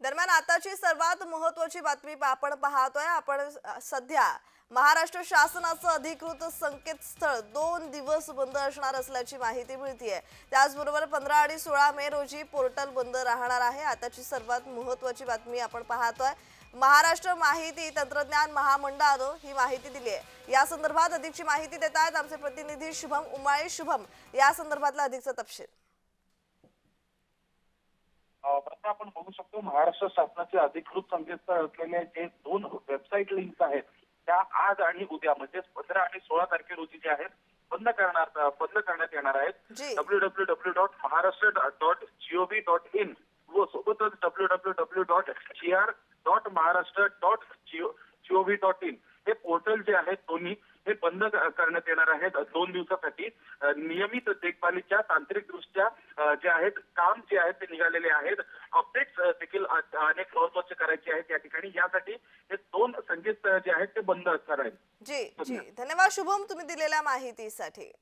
दरम्यान आताची सर्वात महत्वाची बातमी आपण पाहतोय. आपण सध्या महाराष्ट्र शासनाचं अधिकृत संकेतस्थळ दोन दिवस बंद असणार असल्याची माहिती मिळतीये. त्याचबरोबर पंधरा आणि सोळा मे रोजी पोर्टल बंद राहणार आहे. आताची सर्वात महत्वाची बातमी आपण पाहतोय. महाराष्ट्र माहिती तंत्रज्ञान महामंडळानं ही माहिती दिली आहे या संदर्भात अधिकची माहिती देत आहेत आमचे प्रतिनिधी शुभम उमाळे. शुभम या संदर्भातला अधिकचा तपशील. प्रथा आपण बघू शकतो महाराष्ट्र शासनाचे अधिकृत संकेतस्थळ असलेले जे दोन वेबसाईट लिंक्स आहेत त्या आज आणि उद्या म्हणजेच पंधरा आणि सोळा तारखे रोजी जे आहेत बंद करणार बंद करण्यात येणार आहेत. W W W dot Maharashtra dot G O V dot in व सोबतच W W W dot G R dot Maharashtra dot G O V dot in हे पोर्टल जे आहेत दोन्ही हे बंद करण्यात येणार आहेत दोन दिवसासाठी. नियमित देखभालीच्या तांत्रिक दृष्ट्या अ, जे आहेत काम जे आहेत ते निघालेले आहेत. महत्त्वाचे करायचे आहेत या ठिकाणी. यासाठी हे दोन संकेत जे आहेत ते बंद असणार आहेत जी जी. धन्यवाद. शुभम तुम्ही दिलेल्या माहितीसाठी.